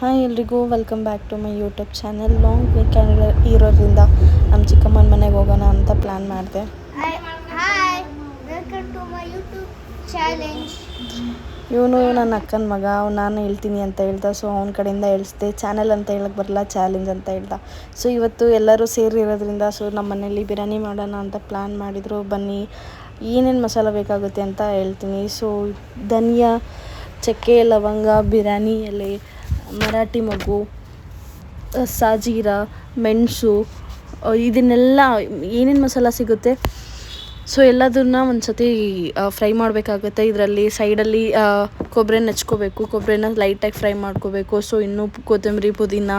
Hi ಎಲ್ರಿಗೂ welcome back to my YouTube channel long weekend ಇರೋದ್ರಿಂದ ನಮ್ಮ ಚಿಕ್ಕಮ್ಮನ ಮನೆಗೆ ಹೋಗೋಣ ಅಂತ ಪ್ಲ್ಯಾನ್ ಮಾಡಿದೆ. ಇವನು ನನ್ನ ಅಕ್ಕನ ಮಗ ಅವ್ನು ನಾನು ಹೇಳ್ತೀನಿ ಅಂತ ಹೇಳ್ದ. ಸೊ ಅವ್ನ ಕಡೆಯಿಂದ ಹೇಳಿಸ್ದೆ ಚಾನಲ್ ಅಂತ ಹೇಳಕ್ಕೆ ಬರಲ್ಲ ಚಾಲೆಂಜ್ ಅಂತ ಹೇಳ್ದ. ಸೊ ಇವತ್ತು ಎಲ್ಲರೂ ಸೇರಿರೋದ್ರಿಂದ ಸೊ ನಮ್ಮ ಮನೇಲಿ ಬಿರಿಯಾನಿ ಮಾಡೋಣ ಅಂತ ಪ್ಲ್ಯಾನ್ ಮಾಡಿದರು. ಬನ್ನಿ ಏನೇನು ಮಸಾಲ ಬೇಕಾಗುತ್ತೆ ಅಂತ ಹೇಳ್ತೀನಿ. ಸೊ ಧನಿಯಾ ಚಕ್ಕೆ ಲವಂಗ ಬಿರಿಯಾನಿ ಎಲೆ ಮರಾಠಿ ಮಗು ಸಾಜೀರ, ಮೆಣಸು ಇದನ್ನೆಲ್ಲ ಏನೇನು ಮಸಾಲ ಸಿಗುತ್ತೆ? ಸೊ ಎಲ್ಲದನ್ನ ಒಂದು ಸತಿ ಫ್ರೈ ಮಾಡಬೇಕಾಗುತ್ತೆ. ಇದರಲ್ಲಿ, ಸೈಡಲ್ಲಿ ಕೊಬ್ಬರಿನ ಹೆಚ್ಕೋಬೇಕು ಕೊಬ್ಬರಿನ ಲೈಟಾಗಿ ಫ್ರೈ ಮಾಡ್ಕೋಬೇಕು. ಸೊ ಇನ್ನೂ ಕೊತ್ತಂಬರಿ, ಪುದೀನ,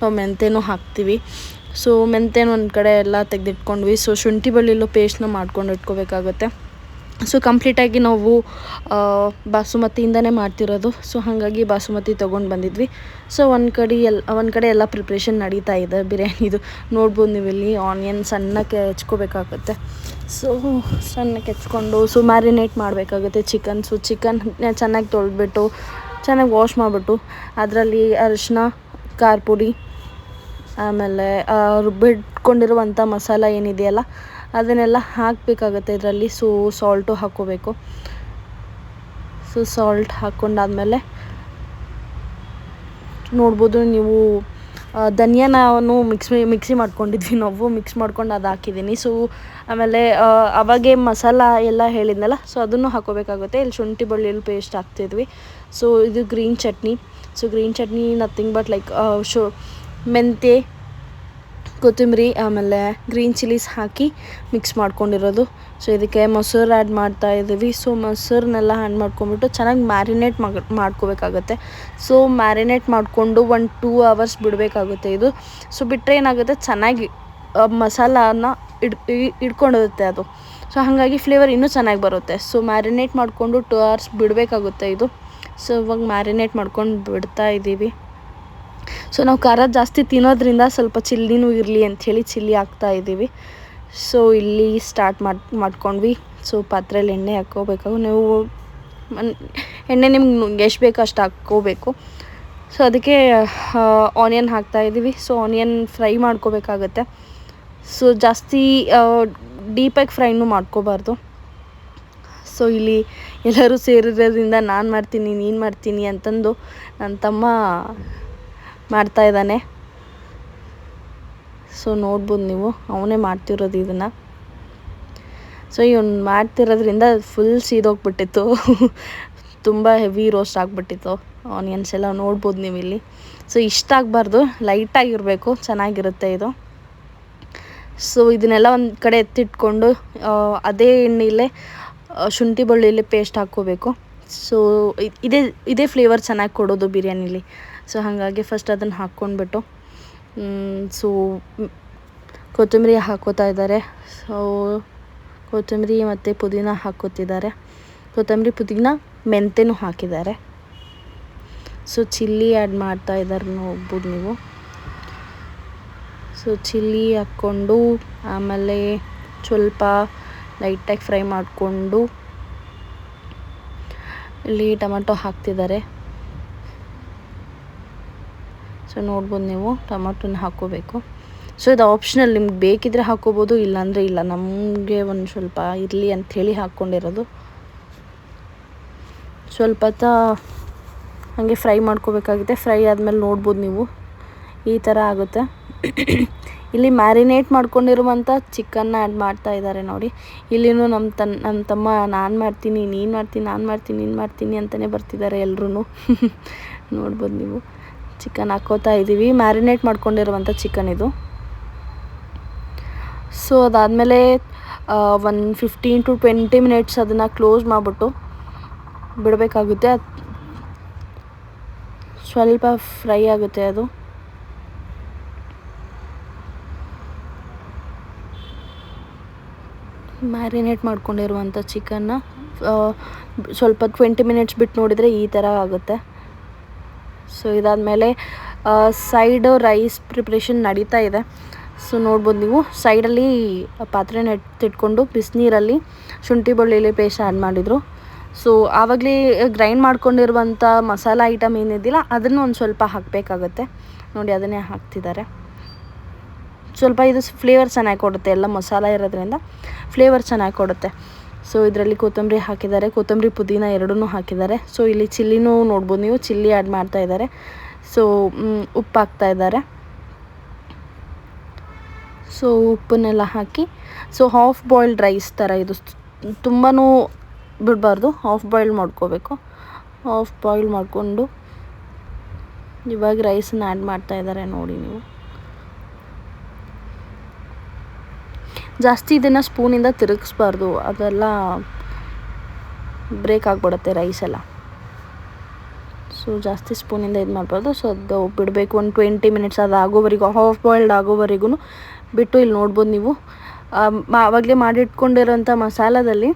ನಾವು ಮೆಂತೆನೂ ಹಾಕ್ತೀವಿ. ಸೊ ಮೆಂತೆನ ಒಂದು ಕಡೆ ಎಲ್ಲ ತೆಗೆದಿಟ್ಕೊಂಡ್ವಿ. ಸೊ ಶುಂಠಿ ಬೆಳ್ಳುಳ್ಳಿ ಪೇಸ್ಟ್ನ ಮಾಡ್ಕೊಂಡು ಇಟ್ಕೋಬೇಕಾಗುತ್ತೆ. ಸೊ ಕಂಪ್ಲೀಟಾಗಿ ನಾವು ಬಾಸುಮತಿಯಿಂದನೇ ಮಾಡ್ತಿರೋದು. ಸೊ ಹಾಗಾಗಿ ಬಾಸುಮತಿ ತೊಗೊಂಡು ಬಂದಿದ್ವಿ. ಸೊ ಒಂದು ಕಡೆ ಎಲ್ಲ ಒಂದು ಕಡೆ ಎಲ್ಲ ಪ್ರಿಪ್ರೇಷನ್ ನಡೀತಾ ಇದೆ. ಬಿರಿಯಾನಿದು ನೋಡ್ಬೋದು ನೀವು ಇಲ್ಲಿ ಆನಿಯನ್ ಸಣ್ಣಕ್ಕೆ ಹೆಚ್ಕೋಬೇಕಾಗುತ್ತೆ ಸೊ ಸಣ್ಣಕ್ಕೆ ಹೆಚ್ಕೊಂಡು ಸೊ ಮ್ಯಾರಿನೇಟ್ ಮಾಡಬೇಕಾಗುತ್ತೆ ಚಿಕನ್ ಸೊ ಚಿಕನ್ ಚೆನ್ನಾಗಿ ತೊಳೆದ್ಬಿಟ್ಟು, ಚೆನ್ನಾಗಿ ವಾಶ್ ಮಾಡಿಬಿಟ್ಟು, ಅದರಲ್ಲಿ ಅರಿಶಿನ ಖಾರ ಪುಡಿ, ಆಮೇಲೆ ರುಬ್ಬಿಟ್ಕೊಂಡಿರುವಂಥ ಮಸಾಲ ಏನಿದೆಯಲ್ಲ ಅದನ್ನೆಲ್ಲ ಹಾಕಬೇಕಾಗತ್ತೆ. ಇದರಲ್ಲಿ ಸೊ, ಸಾಲ್ಟು ಹಾಕ್ಕೋಬೇಕು. ಸೊ, ಸಾಲ್ಟ್ ಹಾಕ್ಕೊಂಡಾದಮೇಲೆ ನೋಡ್ಬೋದು ನೀವು ಧನಿಯಾನೂ ಮಿಕ್ಸ್ ಮಿಕ್ಸಿ ಮಾಡ್ಕೊಂಡಿದ್ವಿ ನಾವು. ಮಿಕ್ಸ್ ಮಾಡ್ಕೊಂಡು ಅದು ಹಾಕಿದ್ದೀನಿ. ಸೊ, ಆಮೇಲೆ ಅವಾಗೆ ಮಸಾಲ ಎಲ್ಲ ಹೇಳಿದ್ನಲ್ಲ, ಸೊ ಅದನ್ನು ಹಾಕೋಬೇಕಾಗುತ್ತೆ ಇಲ್ಲಿ ಶುಂಠಿ ಬೆಳ್ಳುಳ್ಳಿ ಪೇಸ್ಟ್ ಹಾಕ್ತಿದ್ವಿ. ಸೊ, ಇದು green chutney. So, green chutney nothing but like ಶು, ಮೆಂತ್ಯ ಕೊತ್ತಂಬರಿ, ಆಮೇಲೆ ಗ್ರೀನ್ ಚಿಲ್ಲೀಸ್ ಹಾಕಿ ಮಿಕ್ಸ್ ಮಾಡ್ಕೊಂಡಿರೋದು. ಸೊ ಇದಕ್ಕೆ ಮೊಸರು ಆ್ಯಡ್ ಮಾಡ್ತಾ ಇದ್ದೀವಿ ಸೊ ಮೊಸರನ್ನೆಲ್ಲ ಆ್ಯಡ್ ಮಾಡ್ಕೊಂಬಿಟ್ಟು ಚೆನ್ನಾಗಿ ಮ್ಯಾರಿನೇಟ್ ಮಾಡಿ, ಮಾಡ್ಕೋಬೇಕಾಗುತ್ತೆ. ಸೊ ಮ್ಯಾರಿನೇಟ್ ಮಾಡಿಕೊಂಡು ಒಂದು ಟೂ ಅವರ್ಸ್ ಬಿಡಬೇಕಾಗುತ್ತೆ ಇದು. ಸೊ ಬಿಟ್ಟರೆ ಏನಾಗುತ್ತೆ? ಚೆನ್ನಾಗಿ ಮಸಾಲಾನ ಇಡ್ ಇಡ್ಕೊಂಡಿರುತ್ತೆ ಅದು. ಸೊ ಹಾಗಾಗಿ ಫ್ಲೇವರ್ ಇನ್ನೂ ಚೆನ್ನಾಗಿ ಬರುತ್ತೆ. ಸೊ ಮ್ಯಾರಿನೇಟ್ ಮಾಡಿಕೊಂಡು ಟೂ ಅವರ್ಸ್ ಬಿಡಬೇಕಾಗುತ್ತೆ ಇದು. ಸೊ ಇವಾಗ ಮ್ಯಾರಿನೇಟ್ ಮಾಡ್ಕೊಂಡು ಬಿಡ್ತಾ ಇದ್ದೀವಿ ಸೊ ನಾವು ಖಾರ ಜಾಸ್ತಿ ತಿನ್ನೋದ್ರಿಂದ ಸ್ವಲ್ಪ ಚಿಲ್ಲಿನೂ ಇರಲಿ ಅಂಥೇಳಿ ಚಿಲ್ಲಿ ಹಾಕ್ತಾ ಇದ್ದೀವಿ. ಸೊ ಇಲ್ಲಿ ಸ್ಟಾರ್ಟ್ ಮಾಡಿ, ಮಾಡ್ಕೊಂಡ್ವಿ. ಸೊ ಪಾತ್ರೆಯಲ್ಲಿ ಎಣ್ಣೆ ಹಾಕ್ಕೋಬೇಕು. ನೀವು ಎಣ್ಣೆ ನಿಮ್ಗೆ ಎಷ್ಟು ಬೇಕೋ ಅಷ್ಟು ಹಾಕ್ಕೋಬೇಕು. ಸೊ ಅದಕ್ಕೆ ಆನಿಯನ್ ಹಾಕ್ತಾ ಇದ್ದೀವಿ. ಸೊ ಆನಿಯನ್ ಫ್ರೈ ಮಾಡ್ಕೋಬೇಕಾಗತ್ತೆ. ಸೊ ಜಾಸ್ತಿ ಡೀಪಾಗಿ ಫ್ರೈನೂ ಮಾಡ್ಕೋಬಾರ್ದು. ಸೊ ಇಲ್ಲಿ ಎಲ್ಲರೂ ಸೇರಿರೋದ್ರಿಂದ ನಾನು ಮಾಡ್ತೀನಿ, ನೀನು ಮಾಡ್ತೀನಿ ಅಂತಂದು ನನ್ನ ತಮ್ಮ ಮಾಡ್ತಾ ಇದ್ದಾನೆ. ಸೊ ನೋಡ್ಬೋದು ನೀವು. ಅವನೇ ಮಾಡ್ತಿರೋದು ಇದನ್ನು. ಸೊ ಇವನು ಮಾಡ್ತಿರೋದ್ರಿಂದ ಫುಲ್ ಸೀದೋಗ್ಬಿಟ್ಟಿತ್ತು ತುಂಬ ಹೆವಿ ರೋಸ್ಟ್ ಆಗಿಬಿಟ್ಟಿತ್ತು. ಆನಿಯನ್ಸ್ ಎಲ್ಲ ನೋಡ್ಬೋದು ನೀವು ಇಲ್ಲಿ. ಸೊ ಇಷ್ಟ ಆಗಬಾರ್ದು. ಲೈಟಾಗಿರಬೇಕು ಚೆನ್ನಾಗಿರುತ್ತೆ ಇದು. ಸೊ ಇದನ್ನೆಲ್ಲ ಒಂದು ಕಡೆ ಎತ್ತಿಟ್ಕೊಂಡು ಅದೇ ಎಣ್ಣೆಯಲ್ಲೇ ಶುಂಠಿ ಬೆಳ್ಳುಳ್ಳಿ ಪೇಸ್ಟ್ ಹಾಕ್ಕೋಬೇಕು. ಸೊ ಇದೇ ಇದೇ ಫ್ಲೇವರ್ ಚೆನ್ನಾಗಿ ಕೊಡೋದು ಬಿರಿಯಾನಿಲಿ. ಸೊ ಹಾಗಾಗಿ ಫಸ್ಟ್ ಅದನ್ನು ಹಾಕ್ಕೊಂಡ್ಬಿಟ್ಟು ಸೊ ಕೊತ್ತಂಬರಿ ಹಾಕೋತಾ ಇದ್ದಾರೆ. ಸೊ ಕೊತ್ತಂಬರಿ ಮತ್ತು ಪುದೀನ ಹಾಕೋತಿದ್ದಾರೆ ಕೊತ್ತಂಬರಿ, ಪುದೀನ, ಮೆಂತೆನೂ ಹಾಕಿದ್ದಾರೆ. ಸೊ ಚಿಲ್ಲಿ ಆ್ಯಡ್ ಮಾಡ್ತಾ ಇದ್ದಾರೆ ನೋಡ್ಬೋದು ನೀವು. ಸೊ ಚಿಲ್ಲಿ ಹಾಕ್ಕೊಂಡು, ಆಮೇಲೆ ಸ್ವಲ್ಪ ಲೈಟಾಗಿ ಫ್ರೈ ಮಾಡಿಕೊಂಡು, ಇಲ್ಲಿ ಟೊಮೆಟೊ ಹಾಕ್ತಿದ್ದಾರೆ. ಸೊ ನೋಡ್ಬೋದು ನೀವು. ಟೊಮೆಟೊನ ಹಾಕ್ಕೋಬೇಕು. ಸೊ ಇದು ಆಪ್ಷನಲ್ ನಿಮ್ಗೆ ಬೇಕಿದ್ರೆ ಹಾಕ್ಕೋಬೋದು, ಇಲ್ಲಾಂದರೆ ಇಲ್ಲ. ನಮಗೆ ಒಂದು ಸ್ವಲ್ಪ ಇರಲಿ ಅಂಥೇಳಿ ಹಾಕ್ಕೊಂಡಿರೋದು. ಸ್ವಲ್ಪ ತ ಹಾಗೆ ಫ್ರೈ ಮಾಡ್ಕೋಬೇಕಾಗುತ್ತೆ. ಫ್ರೈ ಆದಮೇಲೆ ನೋಡ್ಬೋದು ನೀವು. ಈ ಥರ ಆಗುತ್ತೆ. ಇಲ್ಲಿ ಮ್ಯಾರಿನೇಟ್ ಮಾಡ್ಕೊಂಡಿರುವಂಥ ಚಿಕನ್ನ ಆ್ಯಡ್ ಮಾಡ್ತಾ ಇದ್ದಾರೆ ನೋಡಿ. ಇಲ್ಲಿನೂ ನಮ್ಮ ತನ್, ನಮ್ಮ ತಮ್ಮ, ನಾನು ಮಾಡ್ತೀನಿ, ನೀನು ಮಾಡ್ತೀನಿ, ನಾನು ಮಾಡ್ತೀನಿ, ನೀನು ಮಾಡ್ತೀನಿ ಅಂತಲೇ ಬರ್ತಿದ್ದಾರೆ ಎಲ್ಲರೂ ನೋಡ್ಬೋದು ನೀವು. ಚಿಕನ್ ಹಾಕೋತಾ ಇದ್ದೀವಿ ಮ್ಯಾರಿನೇಟ್ ಮಾಡ್ಕೊಂಡಿರುವಂಥ ಚಿಕನ್ ಇದು. ಸೊ ಅದಾದಮೇಲೆ one fifteen to twenty minutes ಅದನ್ನು ಕ್ಲೋಸ್ ಮಾಡಿಬಿಟ್ಟು ಬಿಡಬೇಕಾಗುತ್ತೆ. ಸ್ವಲ್ಪ ಫ್ರೈ ಆಗುತ್ತೆ ಅದು. ಮ್ಯಾರಿನೇಟ್ ಮಾಡ್ಕೊಂಡಿರುವಂಥ ಚಿಕನ್ನ ಸ್ವಲ್ಪ ಟ್ವೆಂಟಿ ಮಿನಿಟ್ಸ್ ಬಿಟ್ಟು ನೋಡಿದರೆ ಈ ಥರ ಆಗುತ್ತೆ. ಸೊ ಇದಾದಮೇಲೆ ಸೈಡು ರೈಸ್ ಪ್ರಿಪ್ರೇಷನ್ ನಡೀತಾ ಇದೆ. ಸೊ ನೋಡ್ಬೋದು ನೀವು ಸೈಡಲ್ಲಿ ಪಾತ್ರೆನ ಎತ್ತಿಟ್ಕೊಂಡು ಬಿಸಿನೀರಲ್ಲಿ ಶುಂಠಿ, ಬೆಳ್ಳುಳ್ಳಿ ಪೇಸ್ಟ್ ಆ್ಯಡ್ ಮಾಡಿದರು. ಸೊ ಆವಾಗಲೇ ಗ್ರೈಂಡ್ ಮಾಡ್ಕೊಂಡಿರುವಂಥ ಮಸಾಲ ಐಟಮ್ ಏನಿದ್ದಿಲ್ಲ, ಅದನ್ನು ಒಂದು ಸ್ವಲ್ಪ ಹಾಕಬೇಕಾಗತ್ತೆ. ನೋಡಿ, ಅದನ್ನೇ ಹಾಕ್ತಿದ್ದಾರೆ. ಸ್ವಲ್ಪ ಇದು ಫ್ಲೇವರ್ ಚೆನ್ನಾಗಿ ಕೊಡುತ್ತೆ, ಎಲ್ಲ ಮಸಾಲ ಇರೋದ್ರಿಂದ. ಫ್ಲೇವರ್ ಚೆನ್ನಾಗಿ ಕೊಡುತ್ತೆ. ಸೊ ಇದರಲ್ಲಿ ಕೊತ್ತಂಬರಿ ಹಾಕಿದ್ದಾರೆ. ಕೊತ್ತಂಬರಿ ಪುದೀನ ಎರಡೂ ಹಾಕಿದ್ದಾರೆ. ಸೊ ಇಲ್ಲಿ ಚಿಲ್ಲಿನೂ ನೋಡ್ಬೋದು ನೀವು. ಚಿಲ್ಲಿ ಆ್ಯಡ್ ಮಾಡ್ತಾ ಇದ್ದಾರೆ. ಸೊ ಉಪ್ಪು ಹಾಕ್ತಾ ಇದ್ದಾರೆ. ಸೊ ಉಪ್ಪನ್ನೆಲ್ಲ ಹಾಕಿ. ಸೊ ಹಾಫ್ ಬಾಯ್ಲ್ಡ್ ರೈಸ್ ಥರ ಇದು ತುಂಬಾ ಬಿಡಬಾರ್ದು. ಹಾಫ್ ಬಾಯ್ಲ್ ಮಾಡ್ಕೋಬೇಕು. ಹಾಫ್ ಬಾಯ್ಲ್ ಮಾಡಿಕೊಂಡು ಇವಾಗ ರೈಸನ್ನ ಆ್ಯಡ್ ಮಾಡ್ತಾ ಇದ್ದಾರೆ ನೋಡಿ ನೀವು. ಜಾಸ್ತಿ ಇದನ್ನು ಸ್ಪೂನಿಂದ ತಿರುಗಿಸ್ಬಾರ್ದು. ಅದೆಲ್ಲ ಬ್ರೇಕ್ ಆಗಿಬಿಡುತ್ತೆ ರೈಸ್ ಎಲ್ಲ. ಸೊ ಜಾಸ್ತಿ ಸ್ಪೂನಿಂದ ಇದು ಮಾಡಬಾರ್ದು. ಸೊ ಅದು ಬಿಡಬೇಕು. ಒಂದು ಟ್ವೆಂಟಿ ಮಿನಿಟ್ಸ್ ಅದು ಆಗೋವರೆಗೂ ಹಾಫ್ ಬಾಯ್ಲ್ಡ್ ಆಗೋವರೆಗೂ ಬಿಟ್ಟು ಇಲ್ಲಿ ನೋಡ್ಬೋದು ನೀವು. ಆವಾಗಲೇ ಮಾಡಿಟ್ಕೊಂಡಿರೋಂಥ ಮಸಾಲದಲ್ಲಿ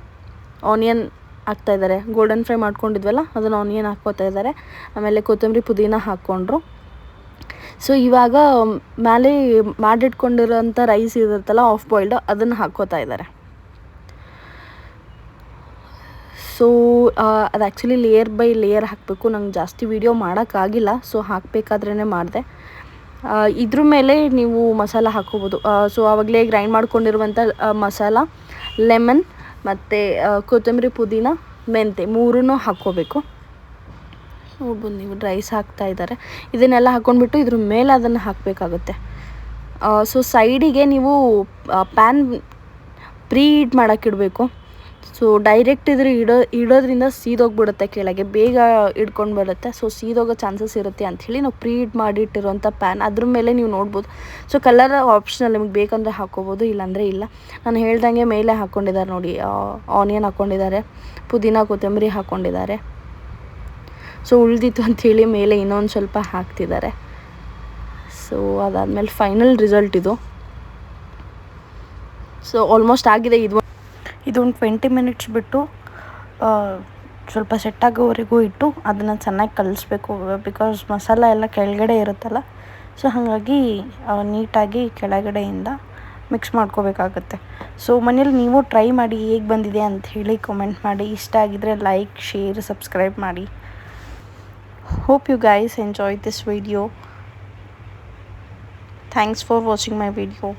ಆನಿಯನ್ ಹಾಕ್ತಾಯಿದ್ದಾರೆ ಗೋಲ್ಡನ್ ಫ್ರೈ ಮಾಡ್ಕೊಂಡಿದ್ವಲ್ಲ, ಅದನ್ನು ಆನಿಯನ್ ಹಾಕ್ಕೋತಾ ಇದ್ದಾರೆ. ಆಮೇಲೆ ಕೊತ್ತಂಬರಿ ಪುದೀನ ಹಾಕ್ಕೊಂಡ್ರು. ಸೊ ಇವಾಗ ಮೇಲೆ ಮಾಡಿಟ್ಕೊಂಡಿರೋಂಥ ರೈಸ್ ಇರುತ್ತಲ್ಲ ಆಫ್ ಬಾಯ್ಲ್ಡ್ ಅದನ್ನು ಹಾಕ್ಕೋತಾ ಇದ್ದಾರೆ ಸೊ ಅದು ಆ್ಯಕ್ಚುಲಿ ಲೇಯರ್ ಬೈ ಲೇಯರ್ ಹಾಕಬೇಕು. ನಂಗೆ ಜಾಸ್ತಿ ವೀಡಿಯೋ ಮಾಡೋಕ್ಕಾಗಿಲ್ಲ ಸೊ ಹಾಕಬೇಕಾದ್ರೇ ಮಾಡಿದೆ. ಇದ್ರ ಮೇಲೆ ನೀವು ಮಸಾಲ ಹಾಕೋಬೋದು ಸೊ ಆವಾಗಲೇ ಗ್ರೈಂಡ್ ಮಾಡ್ಕೊಂಡಿರುವಂಥ ಮಸಾಲ ಲೆಮನ್ ಮತ್ತು ಕೊತ್ತಂಬರಿ ಪುದೀನ ಮೆಂತೆ ಮೂರನ್ನೂ ಹಾಕ್ಕೋಬೇಕು. ನೋಡ್ಬೋದು, ನೀವು ರೈಸ್ ಹಾಕ್ತಾ ಇದ್ದಾರೆ. ಇದನ್ನೆಲ್ಲ ಹಾಕ್ಕೊಂಡ್ಬಿಟ್ಟು ಇದ್ರ ಮೇಲೆ ಅದನ್ನು ಹಾಕಬೇಕಾಗುತ್ತೆ. ಸೊ ಸೈಡಿಗೆ ನೀವು ಪ್ಯಾನ್ ಪ್ರೀ ಹೀಟ್ ಮಾಡೋಕ್ಕಿಡಬೇಕು ಸೊ ಡೈರೆಕ್ಟ್ ಇದ್ರೆ ಇಡೋ, ಇಡೋದ್ರಿಂದ ಸೀದೋಗ್ಬಿಡುತ್ತೆ ಕೆಳಗೆ. ಬೇಗ ಇಡ್ಕೊಂಡು ಬರುತ್ತೆ. ಸೊ ಸೀದೋಗೋ ಚಾನ್ಸಸ್ ಇರುತ್ತೆ ಅಂಥೇಳಿ ನಾವು ಪ್ರೀ ಹೀಟ್ ಮಾಡಿಟ್ಟಿರೋಂಥ ಪ್ಯಾನ್ ಅದ್ರ ಮೇಲೆ ನೀವು ನೋಡ್ಬೋದು. ಸೊ ಕಲರ್ ಆಪ್ಷನಲ್ ನಿಮಗೆ ಬೇಕಂದರೆ ಹಾಕ್ಕೋಬೋದು ಇಲ್ಲಾಂದರೆ ಇಲ್ಲ. ನಾನು ಹೇಳ್ದಂಗೆ ಮೇಲೆ ಹಾಕ್ಕೊಂಡಿದ್ದಾರೆ ನೋಡಿ. ಆನಿಯನ್ ಹಾಕ್ಕೊಂಡಿದ್ದಾರೆ ಪುದೀನ, ಕೊತ್ತಂಬರಿ ಹಾಕ್ಕೊಂಡಿದ್ದಾರೆ ಸೊ ಉಳಿದಿತ್ತು ಅಂಥೇಳಿ ಮೇಲೆ ಇನ್ನೊಂದು ಸ್ವಲ್ಪ ಹಾಕ್ತಿದ್ದಾರೆ. ಸೊ ಅದಾದಮೇಲೆ ಫೈನಲ್ ರಿಸಲ್ಟ್ ಇದು. ಸೊ ಆಲ್ಮೋಸ್ಟ್ ಆಗಿದೆ ಇದು. ಇದೊಂದು ಟ್ವೆಂಟಿ ಮಿನಿಟ್ಸ್ ಬಿಟ್ಟು ಸ್ವಲ್ಪ ಸೆಟ್ ಆಗೋವರೆಗೂ ಇಟ್ಟು ಅದನ್ನು ಚೆನ್ನಾಗಿ ಕಲಿಸ್ಬೇಕು ಬಿಕಾಸ್ ಮಸಾಲ ಎಲ್ಲ ಕೆಳಗಡೆ ಇರುತ್ತಲ್ಲ ಸೊ ಹಾಗಾಗಿ ನೀಟಾಗಿ ಕೆಳಗಡೆಯಿಂದ ಮಿಕ್ಸ್ ಮಾಡ್ಕೋಬೇಕಾಗುತ್ತೆ. ಸೊ ಮನೇಲಿ ನೀವು ಟ್ರೈ ಮಾಡಿ ಹೇಗೆ ಬಂದಿದೆ ಅಂತ ಹೇಳಿ ಕಮೆಂಟ್ ಮಾಡಿ. ಇಷ್ಟ ಆಗಿದ್ರೆ ಲೈಕ್ ಶೇರ್ ಸಬ್ಸ್ಕ್ರೈಬ್ ಮಾಡಿ. Hope you guys enjoyed this video. Thanks for watching my video